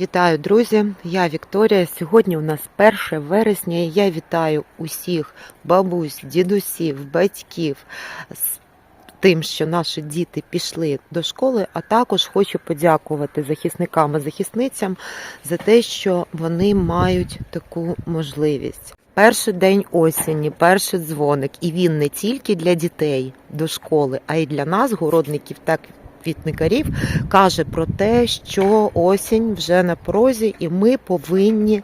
Вітаю, друзі! Я Вікторія. Сьогодні у нас 1 вересня. і Я вітаю усіх бабусь, дідусів, батьків з тим, що наші діти пішли до школи. А також хочу подякувати захисникам і захисницям за те, що вони мають таку можливість. Перший день осені, перший дзвоник, і він не тільки для дітей до школи, а й для нас, городників та квітникарів, каже про те, що осінь вже на порозі, і ми повинні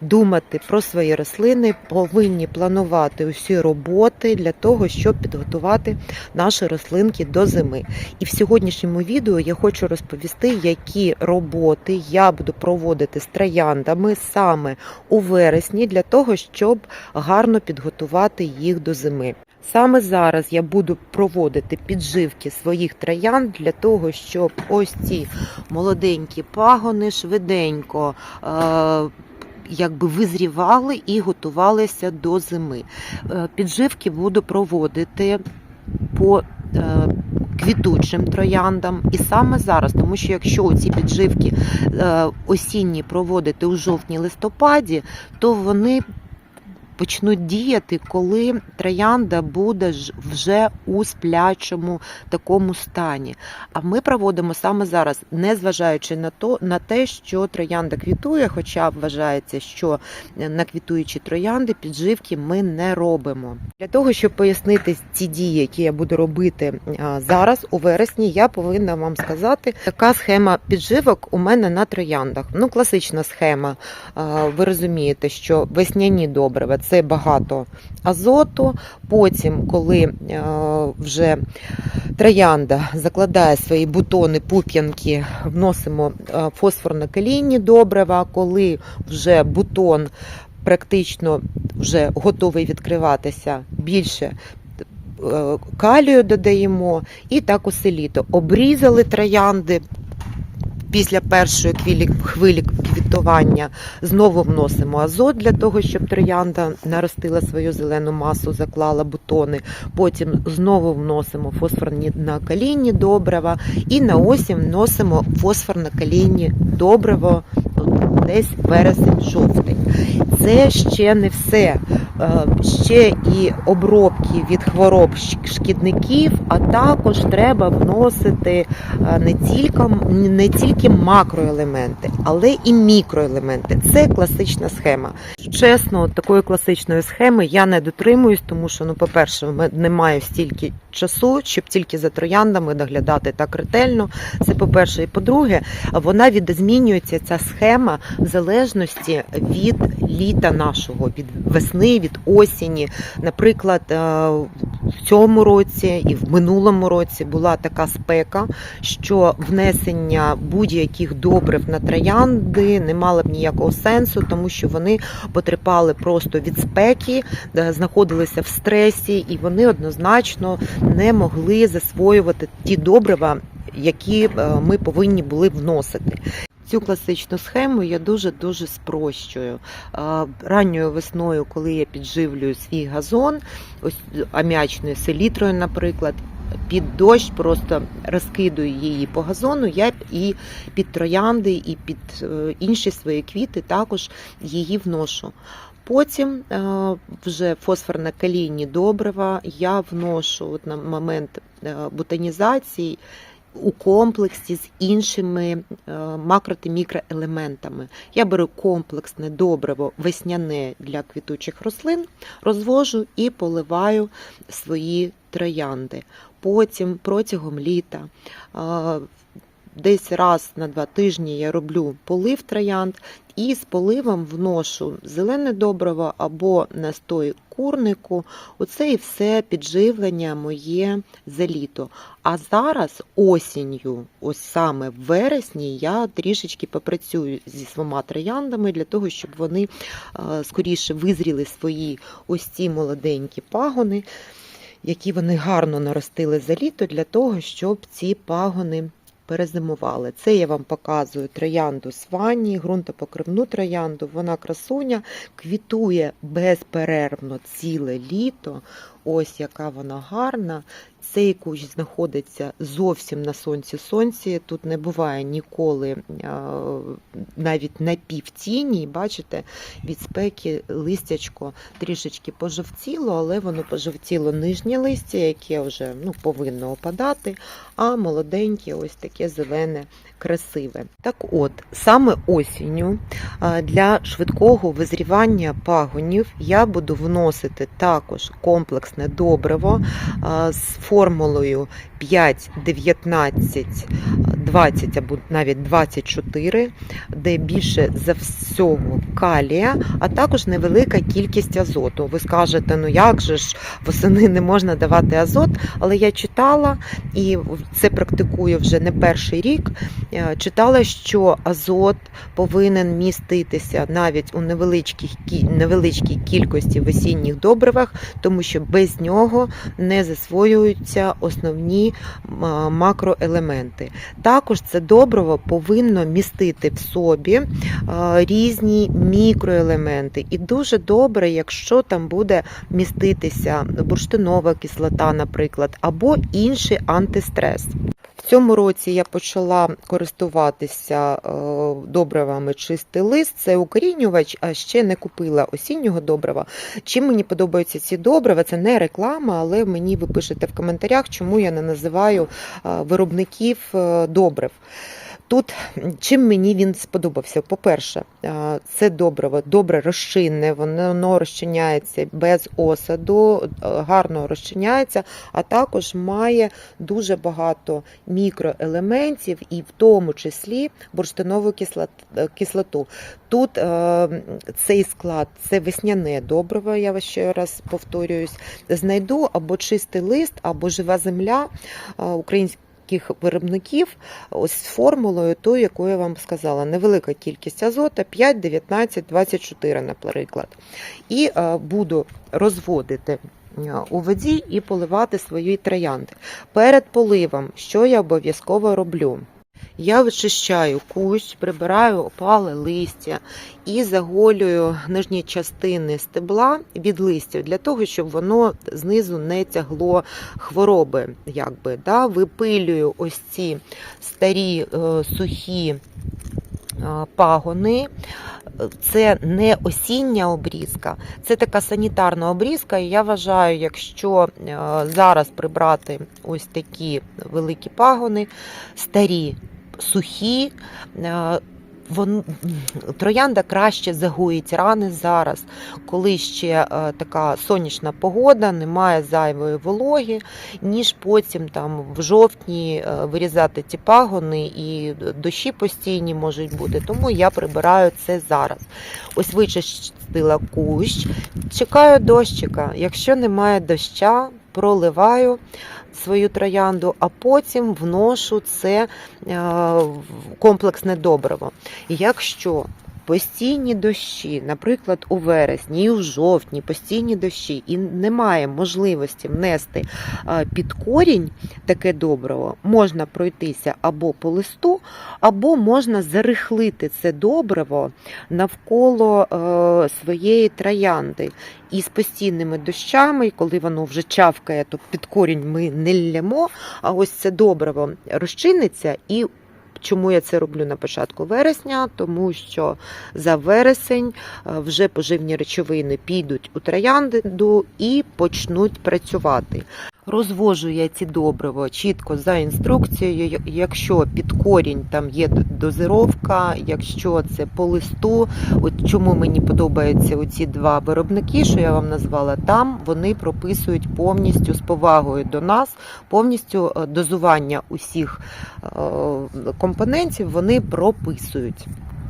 думати про свої рослини, повинні планувати усі роботи для того, щоб підготувати наші рослинки до зими. І в сьогоднішньому відео я хочу розповісти, які роботи я буду проводити з трояндами саме у вересні, для того, щоб гарно підготувати їх до зими. Саме зараз я буду проводити підживки своїх троянд для того, щоб ось ці молоденькі пагони швиденько е, якби визрівали і готувалися до зими. Е, Підживки буду проводити по е, квітучим трояндам. І саме зараз, тому що якщо ці підживки е, осінні проводити у жовтні-листопаді, то вони почнуть діяти, коли троянда буде вже у сплячому такому стані. А ми проводимо саме зараз, не зважаючи на то на те, що троянда квітує, хоча вважається, що на квітуючі троянди підживки ми не робимо. Для того, щоб пояснити ці дії, які я буду робити зараз, у вересні, я повинна вам сказати, яка схема підживок у мене на трояндах. Ну, класична схема. Ви розумієте, що весняні добрива це багато азоту. Потім, коли е, вже троянда закладає свої бутони, пуп'янки, вносимо е, фосфорно-калійні добрива, коли вже бутон практично вже готовий відкриватися більше. е, Калію додаємо і так усе літо. Обрізали троянди після першої хвилі, квітування. Знову вносимо азот для того, щоб троянда наростила свою зелену масу, заклала бутони. Потім знову вносимо фосфорно-калійні добрива і на осінь вносимо фосфорно-калійні добрива от десь вересень-жовтень. Це ще не все. Е, Ще і обробки від хвороб шкідників, а також треба вносити е, не тільки, не тільки макроелементи, але і мікроелементи. Це класична схема. Чесно, такої класичної схеми я не дотримуюсь, тому що, ну, по-перше, мене немає стільки часу, щоб тільки за трояндами доглядати так ретельно. Це по-перше, і по-друге, вона відозмінюється ця схема в залежності від літа нашого, від весни, від осені. Наприклад, е, в цьому році і в минулому році була така спека, що внесення будь-яких добрив на троянди не мало б ніякого сенсу, тому що вони потерпали просто від спеки, е, знаходилися в стресі, і вони однозначно не могли засвоювати ті добрива, які е, ми повинні були вносити. Цю класичну схему я дуже дуже спрощую. Ранньою весною, коли я підживлюю свій газон, ось аміачною селітрою, наприклад. Під дощ просто розкидую її по газону. Я і під троянди, і під е, інші свої квіти також її вношу. Потім е, вже фосфорно-калійні добрива я вношу от на момент е, бутонізації у комплексі з іншими е, макро та мікроелементами. Я беру комплексне добриво весняне для квітучих рослин, розвожу і поливаю свої троянди. Потім протягом літа е, десь раз на два тижні я роблю полив троянд і з поливом вношу зелене добриво або настой курнику. Оце і все підживлення моє за літо. А зараз осінню, ось саме в вересні, я трішечки попрацюю зі своїми трояндами для того, щоб вони е, скоріше визріли свої ось ці молоденькі пагони, які вони гарно наростили за літо, для того, щоб ці пагони перезимували. Це я вам показую троянду свані, ґрунтопокривну троянду. Вона красуня, квітує безперервно ціле літо. Ось яка вона гарна. Цей кущ знаходиться зовсім на сонці. Сонці тут не буває ніколи навіть на півтіні. Бачите, від спеки листячко трішечки пожовтіло, але воно пожовтіло нижнє листя, яке вже ну, повинно опадати, а молоденьке ось таке зелене, красиве. Так от, саме осінню для швидкого визрівання пагонів я буду вносити також комплексне добриво з формулою 5, 19, 20 або навіть 24, де більше за всього калія, а також невелика кількість азоту. Ви скажете, ну як же ж восени не можна давати азот, але я читала і це практикую вже не перший рік. е, Читала, що азот повинен міститися навіть у невеличкій, невеличкій кількості в осінніх добривах, тому що без нього не засвоюються основні макроелементи. Також це добриво повинно містити в собі різні мікроелементи. І дуже добре, якщо там буде міститися бурштинова кислота, наприклад, або інший антистрес. Цьому році я почала користуватися е, добривами чистий лист. Це укорінювач, а ще не купила осіннього добрива. Чим мені подобаються ці добрива? Це не реклама, але мені ви пишете в коментарях, чому я не називаю е, виробників е, добрив. Тут чим мені він сподобався? По-перше, це добриво добре розчинне, воно розчиняється без осаду, е, гарно розчиняється, а також має дуже багато мікроелементів, і в тому числі бурштинову е, кислоту. Тут е, цей склад це весняне добриво, я ще раз повторююсь. Знайду або чистий лист, або жива земля е, українських виробників ось з формулою, тою, яку я вам сказала. Невелика кількість азота 5, 19, 24, наприклад. І е, буду розводити е, у воді і поливати свої троянди. Перед поливом, що я обов'язково роблю? Я вичищаю кущ, прибираю опале листя і заголюю нижні частини стебла від листя для того, щоб воно знизу не тягло хвороби. Якби, да? Випилюю ось ці старі е, сухі пагони. Це не осіння обрізка, це така санітарна обрізка. І я вважаю, якщо е, зараз прибрати ось такі великі пагони, старі, сухі, е, вон, троянда краще загоїть рани зараз, коли ще е, така сонячна погода, немає зайвої вологи, ніж потім там в жовтні е, вирізати ті пагони і дощі постійні можуть бути. Тому я прибираю це зараз. Ось вичистила кущ, чекаю дощика. Якщо немає доща, проливаю свою троянду, а потім вношу це е, комплексне добриво. І Якщо постійні дощі, наприклад, у вересні у жовтні постійні дощі, і немає можливості внести під корінь таке добриво, можна пройтися або по листу, або можна зарихлити це добриво навколо е, своєї троянди. І з постійними дощами, коли воно вже чавкає, то під корінь ми не лємо, а ось це добриво розчиниться і. Чому я це роблю на початку вересня? Тому що за вересень е, вже поживні речовини підуть у троянду і почнуть працювати. Розвожу я ці добриво чітко за інструкцією. Якщо під корінь там є дозировка, якщо це по листу, от чому мені подобаються оці два виробники, що я вам назвала, там вони прописують повністю з повагою до нас, повністю е, дозування усіх е, компонентів вони прописують.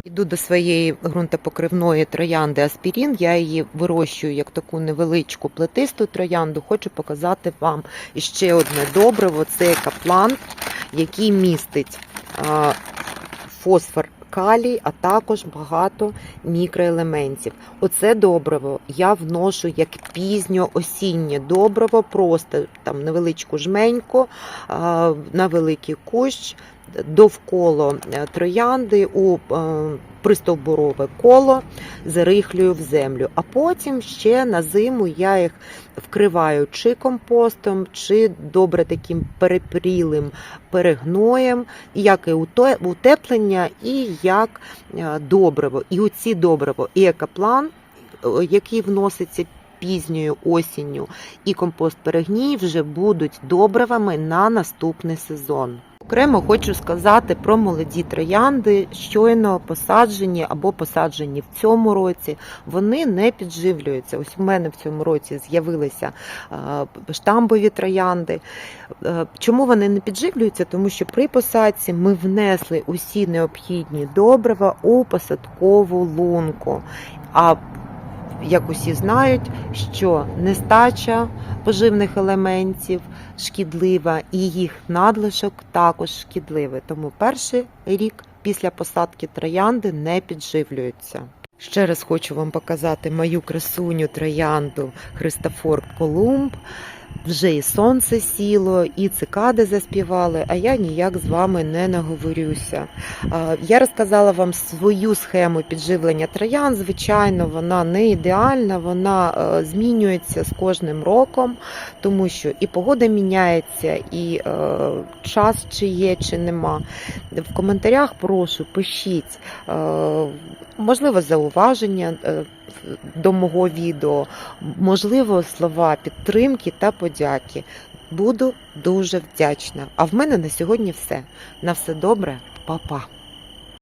Іду до своєї ґрунтопокривної троянди Аспірін. Я її вирощую як таку невеличку плетисту троянду. Хочу показати вам іще одне добриво. Це каплан, який містить фосфор. Калій, а також багато мікроелементів. Оце добриво я вношу як пізньо-осіннє добриво, просто там невеличку жменьку на великий кущ. Довкола е, троянди у е, пристовбурове коло зарихлюю в землю. А потім ще на зиму я їх вкриваю чи компостом, чи добре таким перепрілим перегноєм, як і утеплення, і як е, добриво. І у ці добриво і екоплан, який вноситься пізньою осінню, і компост перегній вже будуть добривами на наступний сезон. Окремо хочу сказати про молоді троянди, щойно посаджені або посаджені в цьому році. Вони не підживлюються. Ось у мене в цьому році з'явилися е, штамбові троянди. Е, Чому вони не підживлюються? Тому що при посадці ми внесли усі необхідні добрива у посадкову лунку. А як усі знають, що нестача поживних елементів шкідлива і їх надлишок також шкідливий. Тому перший рік після посадки троянди не підживлюються. Ще раз хочу вам показати мою красуню троянду Христофор Колумб. Вже і сонце сіло, і цикади заспівали, а я ніяк з вами не наговорюся. Я розказала вам свою схему підживлення троян. Звичайно, вона не ідеальна, вона е, змінюється з кожним роком, тому що і погода міняється, і е, час чи є, чи нема. В коментарях прошу, пишіть, е, можливо, зауваження. До мого відео, можливо, слова підтримки та подяки. Буду дуже вдячна. А в мене на сьогодні все. На все добре, па-па.